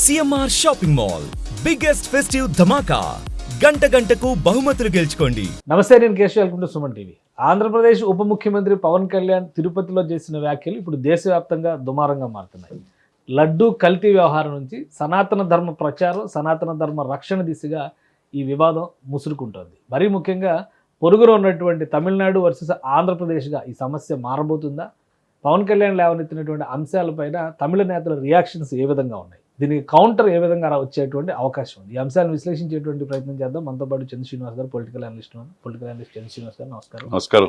CMR shopping mall biggest festive ధమాకా. గంట గంటకు బహుమతులు గెలుచుకోండి. నమస్తే నేను Keshav welcome to Suman TV. Andhra Pradesh ఉప ముఖ్యమంత్రి పవన్ కళ్యాణ్ తిరుపతిలో చేసిన వ్యాఖ్యలు ఇప్పుడు దేశవ్యాప్తంగా దుమారంగా మారుతున్నాయి. లడ్డూ కల్తీ వ్యవహారం నుంచి సనాతన ధర్మ ప్రచారం సనాతన ధర్మ రక్షణ దిశగా ఈ వివాదం ముసురుకుంటోంది. మరీ ముఖ్యంగా పొరుగులో ఉన్నటువంటి తమిళనాడు వర్సెస్ ఆంధ్రప్రదేశ్గా ఈ సమస్య మారబోతుందా? పవన్ కళ్యాణ్ లేవనెత్తినటువంటి అంశాలపైన తమిళ నేతల రియాక్షన్స్ ఏ విధంగా ఉన్నాయి? దీనికి కౌంటర్ ఏ విధంగా వచ్చేటువంటి అవకాశం ఉంది. ఈ అంశాలను విశ్లేషించేటువంటి ప్రయత్నం చేద్దాం. మనతో పాటు చంద్ర శ్రీనివాస్ గారు political analyst political analyst Chandra Srinivas గారు నమస్కారం. నమస్కారం.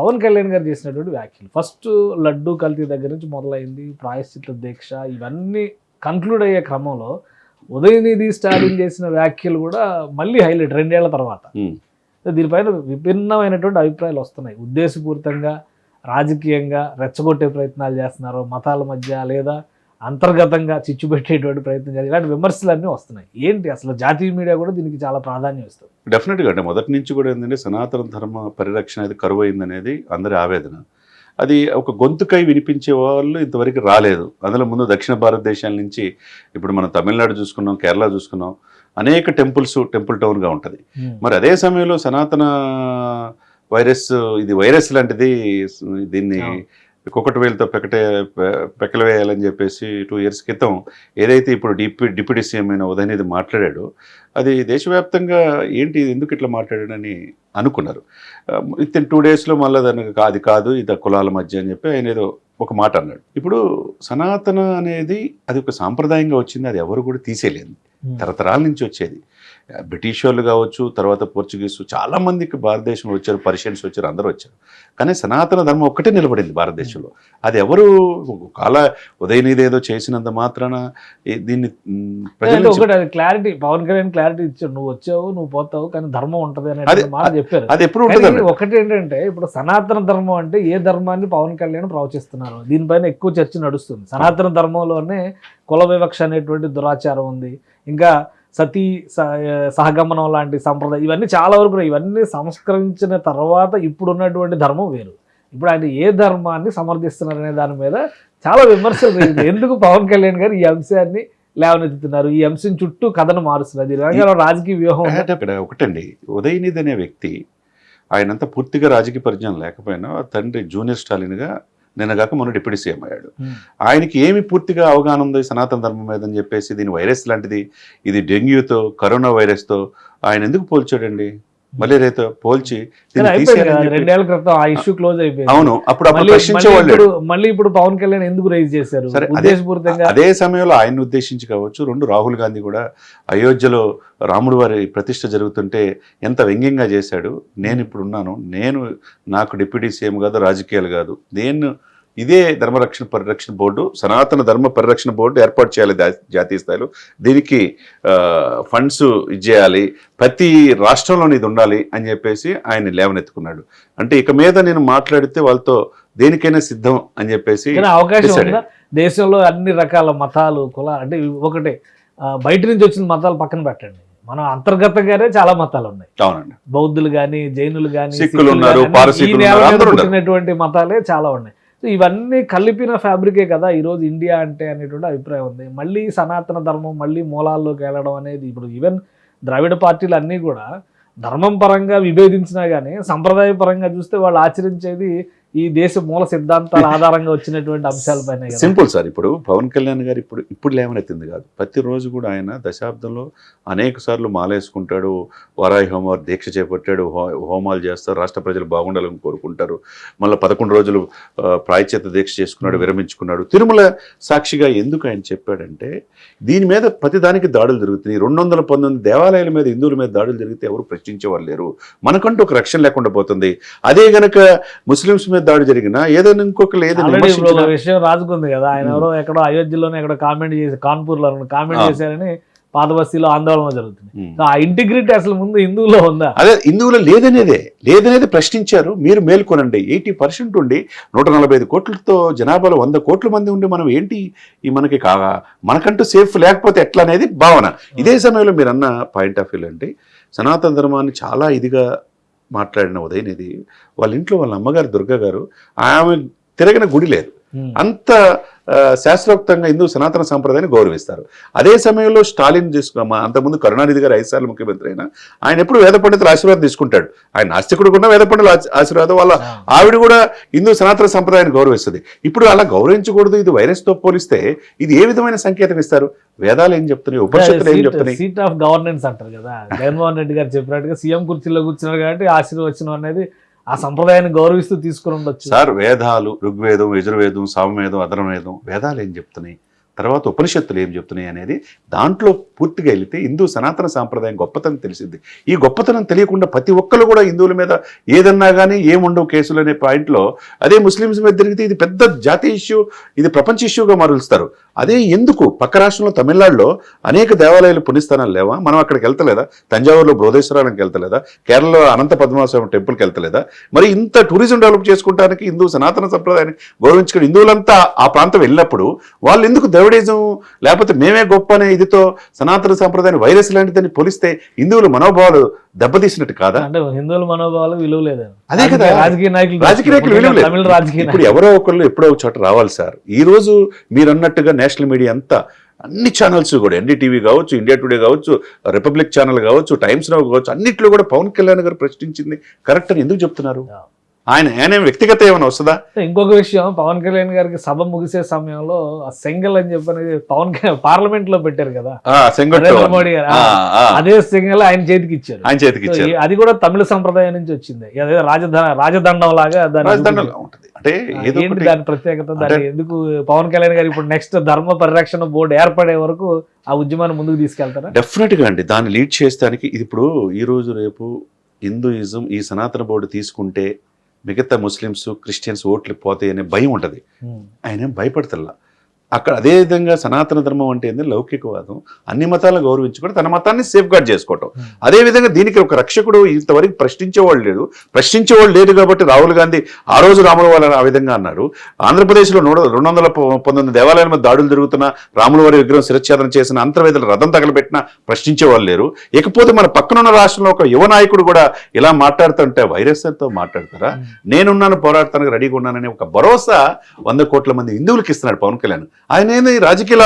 పవన్ కళ్యాణ్ గారు చేసినటువంటి వ్యాఖ్యలు. ఫస్ట్ లడ్డు కల్తీ దగ్గర నుంచి మొదలైంది. ప్రాయశ్చిత్త దీక్ష ఇవన్నీ కన్క్లూడ్ అయ్యే క్రమంలో ఉదయనిధి స్టాలిన్ చేసిన వ్యాఖ్యలు కూడా మళ్ళీ హైలైట్ రెండేళ్ళ తర్వాత. దీనిపైన విభిన్నమైనటువంటి అభిప్రాయాలు వస్తున్నాయి. ఉద్దేశపూరితంగా రాజకీయంగా రెచ్చగొట్టే ప్రయత్నాలు చేస్తున్నారు మతాల మధ్య లేదా అంతర్గతంగా చిచ్చు పెట్టేటువంటి ప్రయత్నం చేయాలి. ఇలాంటి విమర్శలన్నీ వస్తున్నాయి. ఏంటి అసలు జాతీయ మీడియా కూడా దీనికి చాలా ప్రాధాన్యం ఇస్తుంది? డెఫినెట్గా అంటే మొదటి నుంచి కూడా ఏంటంటే సనాతన ధర్మ పరిరక్షణ అనేది కరువు అయిందనేది అందరి ఆవేదన. అది ఒక గొంతుకై వినిపించే వాళ్ళు ఇంతవరకు రాలేదు. అందులో ముందు దక్షిణ భారతదేశాల నుంచి ఇప్పుడు మనం తమిళనాడు చూసుకున్నాం కేరళ చూసుకున్నాం అనేక టెంపుల్స్ టెంపుల్ టౌన్గా ఉంటుంది. మరి అదే సమయంలో సనాతన వైరస్ ఇది వైరస్ లాంటిది దీన్ని. కుక్కటి వేలతో పెకటే పె- పెకలు వేయాలని చెప్పేసి టూ ఇయర్స్ క్రితం ఏదైతే ఇప్పుడు డిప్యూ డిప్యూటీ సీఎం అయిన ఉదయనిధి మాట్లాడాడో అది దేశవ్యాప్తంగా ఏంటి ఎందుకు ఇట్లా మాట్లాడాడని అనుకున్నారు. విత్ ఇన్ టూ డేస్లో మళ్ళీ దానికి అది కాదు ఇది కులాల మధ్య అని చెప్పి ఆయన ఏదో ఒక మాట అన్నాడు. ఇప్పుడు సనాతన అనేది అది ఒక సాంప్రదాయంగా వచ్చింది అది ఎవరు కూడా తీసేయలేదు. తరతరాల నుంచి వచ్చేది. బ్రిటిష్ వాళ్ళు కావచ్చు తర్వాత పోర్చుగీస్ చాలా మందికి భారతదేశంలో వచ్చారు పర్షియన్స్ వచ్చారు అందరూ వచ్చారు. కానీ సనాతన ధర్మం ఒక్కటే నిలబడింది భారతదేశంలో. అది ఎవరు? కాల ఉదయనిధి ఏదో చేసినంత మాత్రాన దీన్ని ప్రజల ఒకటి అది క్లారిటీ పవన్ కళ్యాణ్ క్లారిటీ ఇచ్చాడు. నువ్వు వచ్చావు నువ్వు పోతావు కానీ ధర్మం ఉంటది అనే అది- మాట చెప్పారు. అది ఎప్పుడు ఉంటుంది ఒకటి ఏంటంటే ఇప్పుడు సనాతన ధర్మం అంటే ఏ ధర్మాన్ని పవన్ కళ్యాణ్ ప్రవచిస్తున్నారు దీనిపైన ఎక్కువ చర్చ నడుస్తుంది. సనాతన ధర్మంలోనే కుల వివక్ష అనేటువంటి దురాచారం ఉంది. ఇంకా సతీ సహగమనం లాంటి సంప్రదాయం ఇవన్నీ చాలా వరకు. ఇవన్నీ సంస్కరించిన తర్వాత ఇప్పుడు ఉన్నటువంటి ధర్మం వేరు. ఇప్పుడు ఆయన ఏ ధర్మాన్ని సమర్థిస్తున్నారు అనే దాని మీద చాలా విమర్శలు జరిగింది ఎందుకు పవన్ కళ్యాణ్ గారు ఈ అంశాన్ని లేవనెత్తుతున్నారు? ఈ అంశం చుట్టూ కథను వెనకాల రాజకీయ వ్యూహం ఒకటండి. ఉదయనిధి అనే వ్యక్తి ఆయనంతా పూర్తిగా రాజకీయ పరిజ్ఞానం లేకపోయినా తండ్రి జూనియర్ స్టాలిన్గా నిన్నగాక మొన్న డిప్యూటీ సీఎం అయ్యాడు. ఆయనకి ఏమి పూర్తిగా అవగాహన ఉంది సనాతన ధర్మం మీద అని చెప్పేసి దీని వైరస్ లాంటిది ఇది డెంగ్యూతో కరోనా వైరస్తో ఆయన ఎందుకు పోల్చాడండి పోల్చి తీసేయాలని కదా చెప్పి- రెండేళ్ళ క్రితం ఆ ఇష్యూ క్లోజ్ అయిపోయింది. అవును అప్పుడు మళ్ళీ మళ్ళీ ప్రశ్నించేవాళ్ళు ఇప్పుడు మళ్ళీ ఇప్పుడు పవన్ కళ్యాణ్ ఎందుకు రైజ్ చేశారు? ఉద్దేశపూరితంగా అదే సమయంలో ఆయన ఉద్దేశించి కావచ్చు రెండు రాహుల్ గాంధీ కూడా అయోధ్యలో రాముడు వారి ప్రతిష్ట జరుగుతుంటే ఎంత వ్యంగ్యంగా చేశాడు నేను ఇప్పుడు ఉన్నాను నేను నాకు డిప్యూటీ సీఎం కాదు రాజకీయాలు కాదు నేను ఇదే ధర్మరక్షణ పరిరక్షణ బోర్డు సనాతన ధర్మ పరిరక్షణ బోర్డు ఏర్పాటు చేయాలి జాతీయ స్థాయిలో. దీనికి ఫండ్స్ ఇచ్చేయాలి. ప్రతి రాష్ట్రంలోని ఇది ఉండాలి అని చెప్పేసి ఆయన లేవనెత్తుకున్నాడు. అంటే ఇక మీద నేను మాట్లాడితే వాళ్ళతో దేనికైనా సిద్ధం అని చెప్పేసి అవకాశం దేశంలో అన్ని రకాల మతాలు కుల అంటే ఒకటే బయట నుంచి వచ్చిన మతాలు పక్కన పెట్టండి. మనం అంతర్గతంగానే చాలా మతాలు ఉన్నాయి. అవునండి. బౌద్ధులు కానీ జైనులు కానీ సిక్కులు ఉన్నారు. పుట్టినటువంటి మతాలే చాలా ఉన్నాయి. సో ఇవన్నీ కలిపిన ఫ్యాబ్రికే కదా ఈరోజు ఇండియా అంటే అనేటువంటి అభిప్రాయం ఉంది. మళ్ళీ సనాతన ధర్మం మళ్ళీ మూలాల్లోకి వెళ్ళడం అనేది ఇప్పుడు ఈవెన్ ద్రావిడ పార్టీలు అన్నీ కూడా ధర్మం పరంగా విభేదించినా కానీ సంప్రదాయ పరంగా చూస్తే వాళ్ళు ఆచరించేది ఈ దేశ మూల సిద్ధాంతాల ఆధారంగా వచ్చినటువంటి అంశాలపైన సింపుల్ సార్ ఇప్పుడు పవన్ కళ్యాణ్ గారు ఇప్పుడు ఇప్పుడు లేవనెత్తింది కాదు. ప్రతిరోజు కూడా ఆయన దశాబ్దంలో అనేక సార్లు మాలేసుకుంటాడు వారాయి హోమవారు దీక్ష చేపట్టాడు హో- హోమాలు చేస్తారు రాష్ట్ర ప్రజలు బాగుండాలని కోరుకుంటారు. మళ్ళీ పదకొండు రోజులు ఆ, ప్రాయశ్చిత్త దీక్ష చేసుకున్నాడు విరమించుకున్నాడు. తిరుమల సాక్షిగా ఎందుకు ఆయన చెప్పాడంటే దీని మీద ప్రతి దానికి దాడులు జరుగుతున్నాయి. రెండు వందల పంతొమ్మిది దేవాలయాల మీద హిందువుల మీద దాడులు జరిగితే ఎవరు ప్రశ్నించేవాళ్ళు లేరు. మనకంటూ ఒక రక్షణ లేకుండా పోతుంది. అదే గనక ముస్లిమ్స్ మీద దాడి జరిగినా ఏదైనా విమర్శించినా ఒక విషయం రాజుకుంది కదా. ఆయన ఎవరో ఎక్కడో అయోధ్యలోనే ఎక్కడో కామెంట్ చేసి కాన్పూర్లో కామెంట్ ఆ. చేశారని పాత బస్తీలో ఆందోళన జరుగుతుంది. సో ఆ ఇంటిగ్రిటీ అసలు ముందు హిందువులో ఉందా? అదే హిందువులు లేదనేదే. లేదనేది ప్రశ్నించారు. మీరు మేల్కొనండి. ఎయిటీ పర్సెంట్ ఉండి నూట నలభై ఐదు కోట్లతో జనాభాలో వంద కోట్ల మంది ఉండి మనం ఏంటి ఈ మనకి కా మనకంటూ సేఫ్ లేకపోతే ఎట్లా అనేది భావన ఇదే సమయంలో మీరు అన్న పాయింట్ ఆఫ్ వ్యూ అంటే సనాతన ధర్మాన్ని చాలా ఇదిగా మాట్లాడిన ఉదయనిధి వాళ్ళ ఇంట్లో వాళ్ళ అమ్మగారు దుర్గ గారు ఆమె తిరగిన గుడి లేదు. అంత ఆ, శాస్త్రోక్తంగా హిందూ సనాతన సంప్రదాయాన్ని గౌరవిస్తారు. అదే సమయంలో స్టాలిన్ తీసుకో మా అంతకుముందు కరుణానిధి గారు ఐదు సార్లు ముఖ్యమంత్రి అయినా ఆయన ఎప్పుడు వేద పండితుల ఆశీర్వాదం తీసుకుంటాడు. ఆయన నాస్తికుడు కూడా వేద పండితుల ఆశ- ఆశీర్వాదం వాళ్ళ ఆవిడ కూడా హిందూ సనాతన సంప్రదాయాన్ని గౌరవిస్తుంది. ఇప్పుడు అలా గౌరవించకూడదు ఇది వైరస్తో పోలిస్తే ఇది ఏ విధమైన సంకేతం ఇస్తారు వేదాలు ఏం చెప్తున్నాయి? ఉపనిషత్తులు ఏం చెప్తున్నాయి? సీట్ ఆఫ్ గవర్నెన్స్ అంటారు కదా. జగన్మోహన్ రెడ్డి గారు చెప్పినట్టుగా సీఎం కుర్చీలో కూర్చున్నారు కాబట్టి ఆశీర్వచనం అనేది ఆ సంప్రదాయాన్ని గౌరవిస్తూ తీసుకుని ఉండొచ్చు. సార్ వేదాలు ఋగ్వేదం యజుర్వేదం సామవేదం అధర్వేదం వేదాలు ఏం చెప్తున్నాయి? తర్వాత ఉపనిషత్తులు ఏం చెప్తున్నాయి అనేది దాంట్లో పూర్తిగా వెళితే హిందూ సనాతన సాంప్రదాయం గొప్పతనం తెలిసింది. ఈ గొప్పతనం తెలియకుండా ప్రతి ఒక్కరు కూడా హిందువుల మీద ఏదన్నా కానీ ఏముండవు కేసులు అనే పాయింట్లో అదే ముస్లిమ్స్ మీద తిరిగితే ఇది పెద్ద జాతీయ ఇష్యూ ఇది ప్రపంచ ఇష్యూగా మరలుస్తారు. అదే ఎందుకు? పక్క రాష్ట్రంలో తమిళనాడులో అనేక దేవాలయాలు పుణ్యస్థానాలు లేవా? మనం అక్కడికి వెళ్తలేదా? తంజావూరులో బృహదేశ్వరానికి వెళ్తలేదా? కేరళలో అనంత పద్మనాభస్వామి టెంపుల్కి వెళ్తలేదా? మరి ఇంత టూరిజం డెవలప్ చేసుకోవడానికి హిందూ సనాతన సంప్రదాయాన్ని గౌరవించుకుని హిందువులంతా ఆ ప్రాంతం వెళ్ళినప్పుడు వాళ్ళు ఎందుకు ద్రవిడిజం లేకపోతే మేమే గొప్ప అనే ఇదితో సనాతన సంప్రదాయం వైరస్ లాంటిదని పోలిస్తే హిందువుల మనోభావాలు దెబ్బతీసినట్టు కాదా? అంటే హిందువుల మనోభావాలు విలువ లేదు. అదే కదా. రాజకీయ నాయకులు రాజకీయ నాయకులు విలువ లేదు. రాజకీయ ఇప్పుడు ఎవరో ఒకళ్ళు ఎప్పుడో ఒక చోట రావాలి సార్. ఈ రోజు మీరు అన్నట్టుగా నేషనల్ మీడియా అంతా అన్ని ఛానల్స్ కూడా ఎన్డీటీవీ కావచ్చు ఇండియా టుడే కావచ్చు రిపబ్లిక్ ఛానల్ కావచ్చు టైమ్స్ నవ్ కావచ్చు అన్నిట్లో కూడా పవన్ కళ్యాణ్ గారు ప్రశ్నించింది కరెక్ట్ అని ఎందుకు చెప్తున్నారు? ఆయన ఆయన వ్యక్తిగత ఏమైనా వస్తుందా? ఇంకొక విషయం పవన్ కళ్యాణ్ గారికి సభ ముగిసే సమయంలో ఆ సెంగల్ అని చెప్పని పవన్ పార్లమెంట్లో పెట్టారు కదా? నరేంద్ర మోడీ గారు, అదే సెంగల్ ఆయన చేతికి ఇచ్చారు. ఆయన చేతికి ఇచ్చారు. అది కూడా తమిళ సంప్రదాయం నుంచి వచ్చింది. అదే రాజధాని రాజదండం లాగా ఉంటుంది. అంటే ఏదో ఏంటి దాని ప్రత్యేకత? దాన్ని ఎందుకు పవన్ కళ్యాణ్ గారు ఇప్పుడు నెక్స్ట్ ధర్మ పరిరక్షణ బోర్డు ఏర్పడే వరకు ఆ ఉద్యమాన్ని ముందుకు తీసుకెళ్తారా? డెఫినెట్గా అండి. దాన్ని లీడ్ చేస్తానికి ఇది ఇప్పుడు ఈ రోజు రేపు హిందూయిజం ఈ సనాతన బోర్డు తీసుకుంటే మిగతా ముస్లిమ్స్ క్రిస్టియన్స్ ఓట్లు పోతాయి అనే భయం ఉంటుంది. ఆయన భయపడతల్లా. అక్కడ అదే విధంగా సనాతన ధర్మం అంటే ఏంది? లౌకికవాదం. అన్ని మతాలను గౌరవించుకొని తన మతాన్ని సేఫ్ గార్డ్ చేసుకోవటం. Hmm. అదే విధంగా దీనికి ఒక రక్షకుడు ఇంతవరకు ప్రశ్నించేవాళ్ళు లేడు. ప్రశ్నించేవాళ్ళు లేడు కాబట్టి రాహుల్ గాంధీ ఆ రోజు రాముల వారు ఆ విధంగా అన్నారు. ఆంధ్రప్రదేశ్లో నూట రెండు వందల పంతొమ్మిది దేవాలయాల మీద దాడులు జరుగుతున్న రాముల వారి విగ్రహం శిరచ్ఛేదన చేసిన అంతర్వేదుల రథం తగలబెట్టిన ప్రశ్నించేవాళ్ళు లేరు. ఇకపోతే మన పక్కనున్న రాష్ట్రంలో ఒక యువ నాయకుడు కూడా ఇలా మాట్లాడుతుంటే వైరస్తో మాట్లాడతారా? నేనున్నాను పోరాడటానికి రెడీగా ఉన్నానని ఒక భరోసా వంద కోట్ల మంది హిందువులకు ఇస్తున్నాడు పవన్ కళ్యాణ్. ఆయన ఏంది? రాజకీయ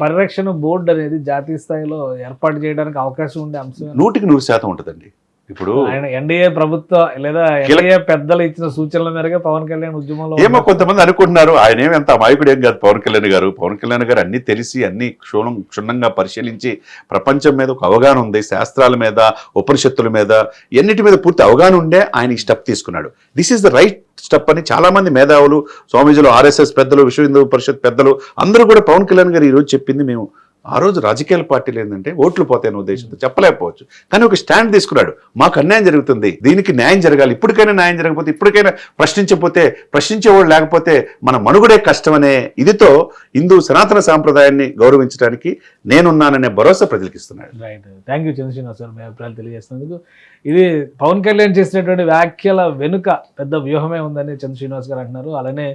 పరిరక్షణ బోర్డు అనేది జాతీయ స్థాయిలో ఏర్పాటు చేయడానికి అవకాశం ఉండే అంశం నూటికి నూరు శాతం ఉంటుందండి. ఇప్పుడు ఎన్డీఏ ప్రభుత్వం లేదా ఎన్డీఏ పెద్దలు ఇచ్చిన సూచనల మేరకే పవన్ కళ్యాణ్ ఉద్యమంలో ఏమో కొంతమంది అనుకుంటున్నారు ఆయన ఏమి అంత అమాయకుడు ఏం కాదు పవన్ కళ్యాణ్ గారు. పవన్ కళ్యాణ్ గారు అన్ని తెలిసి అన్ని క్షుణ్ణం క్షుణ్ణంగా పరిశీలించి ప్రపంచం మీద ఒక అవగాహన ఉంది శాస్త్రాల మీద ఉపనిషత్తుల మీద ఎన్నిటి మీద పూర్తి అవగాహన ఉండే ఆయన ఈ స్టెప్ తీసుకున్నాడు. This is the right step అని చాలా మంది మేధావులు స్వామీజులు ఆర్ఎస్ఎస్ పెద్దలు విశ్వ హిందూ పరిషత్ పెద్దలు అందరూ కూడా పవన్ కళ్యాణ్ గారు ఈ రోజు చెప్పింది మేము ఆ రోజు రాజకీయాల పార్టీలు ఏంటంటే ఓట్లు పోతాయని ఉద్దేశంతో చెప్పలేకపోవచ్చు. కానీ ఒక స్టాండ్ తీసుకున్నాడు. మాకు అన్యాయం జరుగుతుంది. దీనికి న్యాయం జరగాలి. ఇప్పటికైనా న్యాయం జరగకపోతే ఇప్పటికైనా ప్రశ్నించకపోతే ప్రశ్నించేవాళ్ళు లేకపోతే మన మనుగడే కష్టమనే ఇదితో హిందూ సనాతన సాంప్రదాయాన్ని గౌరవించడానికి నేనున్నాననే భరోసా ప్రజలకు ఇస్తున్నాడు right thank you Chandra Srinivas sir మీ అభిప్రాయాలు తెలియజేస్తున్నందుకు ఇది పవన్ కళ్యాణ్ చేసినటువంటి వ్యాఖ్యల వెనుక పెద్ద వ్యూహమే ఉందని చంద్రశ్రీనివాస్ గారు అంటున్నారు. అలానే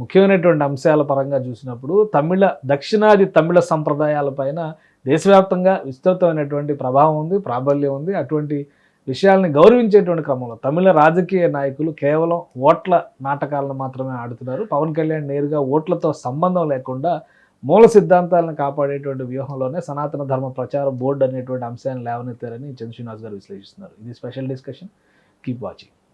ముఖ్యమైనటువంటి అంశాల పరంగా చూసినప్పుడు తమిళ దక్షిణాది తమిళ సంప్రదాయాలపైన దేశవ్యాప్తంగా విస్తృతమైనటువంటి ప్రభావం ఉంది ప్రాబల్యం ఉంది. అటువంటి విషయాల్ని గౌరవించేటువంటి క్రమంలో తమిళ రాజకీయ నాయకులు కేవలం ఓట్ల నాటకాలను మాత్రమే ఆడుతున్నారు. పవన్ కళ్యాణ్ నేరుగా ఓట్లతో సంబంధం లేకుండా మూల సిద్ధాంతాలను కాపాడేటువంటి వ్యూహంలోనే సనాతన ధర్మ ప్రచార బోర్డు అనేటువంటి అంశాన్ని లేవనెత్తారని చంద్రశ్రీనివాస్ గారు విశ్లేషిస్తున్నారు. ఇది స్పెషల్ డిస్కషన్. Keep watching.